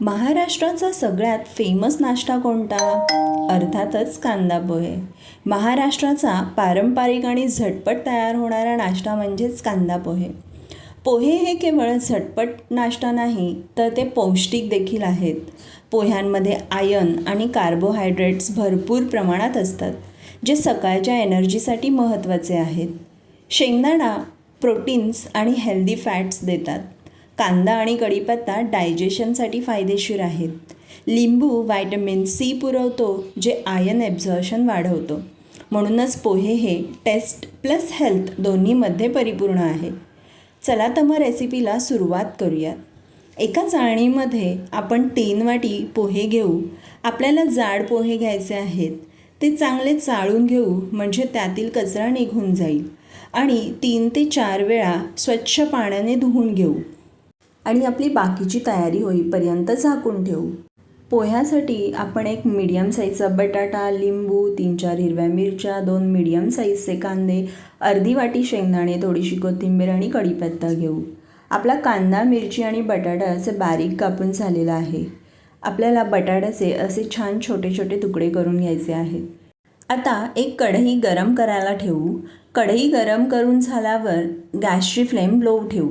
महाराष्ट्राचा सगळ्यात फेमस नाश्ता कोणता? अर्थातच कांदा पोहे. महाराष्ट्राचा पारंपरिक आणि झटपट तयार होणारा नाश्ता म्हणजेच कांदा पोहे. पोहे हे केवळ झटपट नाश्ता नाही तर ते पौष्टिक देखील आहेत. पोह्यांमध्ये आयन आणि कार्बोहायड्रेट्स भरपूर प्रमाणात असतात जे सकाळच्या एनर्जीसाठी महत्त्वाचे आहेत. शेंगदाणा प्रोटीन्स आणि हेल्दी फॅट्स देतात. कांदा आणि कढीपत्ता डायजेशनसाठी फायदेशीर आहेत. लिंबू व्हायटमिन सी पुरवतो जे आयन ॲब्झॉर्शन वाढवतो. म्हणूनच पोहे हे टेस्ट प्लस हेल्थ दोन्हीमध्ये परिपूर्ण आहे. चला तर मग रेसिपीला सुरुवात करूयात. एका चाळणीमध्ये आपण तीन वाटी पोहे घेऊ. आपल्याला जाड पोहे घ्यायचे आहेत. ते चांगले चाळून घेऊ म्हणजे त्यातील कचरा निघून जाईल. आणि तीन ते चार वेळा स्वच्छ पाण्याने धुवून घेऊ. आणि आपली बाकीची तयारी होईपर्यंत झाकून ठेवू. पोह्यासाठी आपण एक मीडियम साईजचा बटाटा लिंबू तीन चार हिरव्या मिरच्या दोन मीडियम साईजचे कांदे अर्धी वाटी शेंगदाणे थोडीशी कोथिंबीर आणि कढीपत्ता घेऊ. आपला कांदा मिरची आणि बटाटा असे बारीक कापून झालेला आहे. आपल्याला बटाट्याचे असे छान छोटे छोटे तुकडे करून घ्यायचे आहेत. आता एक कढई गरम करायला ठेवू. कढई गरम करून झाल्यावर गॅसची फ्लेम लो ठेवू.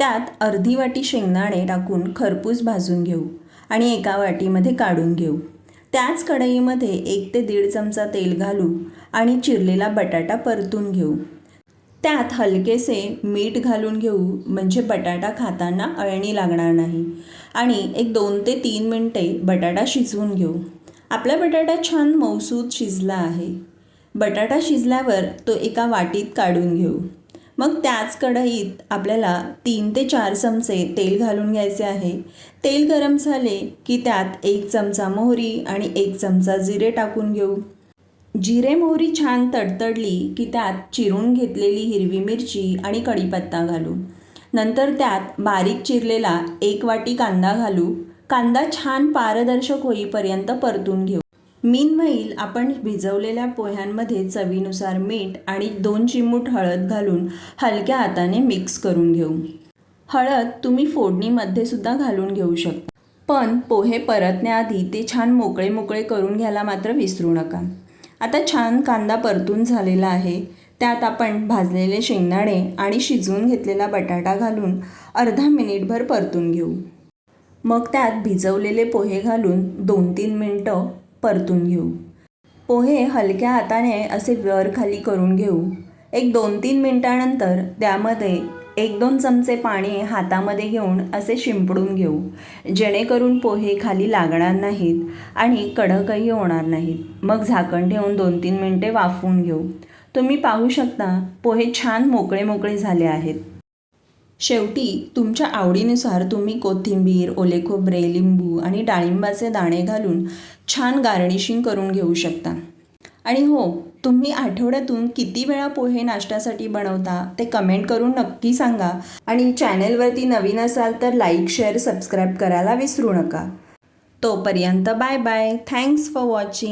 त्यात अर्धी वाटी शेंगदाणे टाकून खरपूस भाजून घेऊ आणि एका वाटीमध्ये काढून घेऊ. त्याच कढईमध्ये एक ते दीड चमचा तेल घालू आणि चिरलेला बटाटा परतून घेऊ. त्यात हलकेसे मीठ घालून घेऊ म्हणजे बटाटा खाताना अळणी लागणार नाही. आणि एक दोन ते तीन मिनटे बटाटा शिजवून घेऊ. आपला बटाटा छान मऊसूद शिजला आहे. बटाटा शिजल्यावर तो एका वाटीत काढून घेऊ. मग त्याच कढईत आपल्याला तीन ते चार चमचे तेल घालून घ्यायचे आहे. तेल गरम झाले की त्यात एक चमचा मोहरी आणि एक चमचा जिरे टाकून घेऊ. जिरे मोहरी छान तडतडली की त्यात चिरून घेतलेली हिरवी मिरची आणि कढीपत्ता घालू. नंतर त्यात बारीक चिरलेला एक वाटी कांदा घालू. कांदा छान पारदर्शक होईपर्यंत परतून घेऊ. मीनवाईल आपण भिजवलेल्या पोह्यांमध्ये चवीनुसार मीठ आणि दोन चिमूट हळद घालून हलक्या हाताने मिक्स करून घेऊ. हळद तुम्ही फोडणीमध्ये सुद्धा घालून घेऊ शकता. पण पोहे परतण्याआधी ते छान मोकळे मोकळे करून घ्यायला मात्र विसरू नका. आता छान कांदा परतून झालेला आहे. त्यात आपण भाजलेले शेंगदाणे आणि शिजवून घेतलेला बटाटा घालून अर्धा मिनिटभर परतून घेऊ. मग त्यात भिजवलेले पोहे घालून दोन तीन मिनटं परतून घेऊ. पोहे हलक्या हाताने असे वरखाली करून घेऊ. एक दोन तीन मिनटानंतर त्यामध्ये एक दोन चमचे पाणी हातामध्ये घेऊन असे शिंपडून घेऊ. जेणेकरून पोहे खाली लागणार नाहीत आणि कडकही होणार नाहीत. मग झाकण ठेवून दोन तीन मिनटे वाफवून घेऊ. तुम्ही पाहू शकता पोहे छान मोकळे मोकळे झाले आहेत. शेवटी तुमच्या आवडीनुसार तुम्ही कोथिंबीर ओले खोबरे लिंबू आणि डाळिंबाचे दाणे घालून छान गार्निशिंग करून घेऊ शकता. आणि हो तुम्ही आठवड्यातून किती वेळा पोहे नाश्त्यासाठी बनवता ते कमेंट करून नक्की सांगा. आणि चॅनेलवरती नवीन असाल तर लाईक शेअर सबस्क्राईब करायला विसरू नका. तोपर्यंत bye bye. Thanks for watching.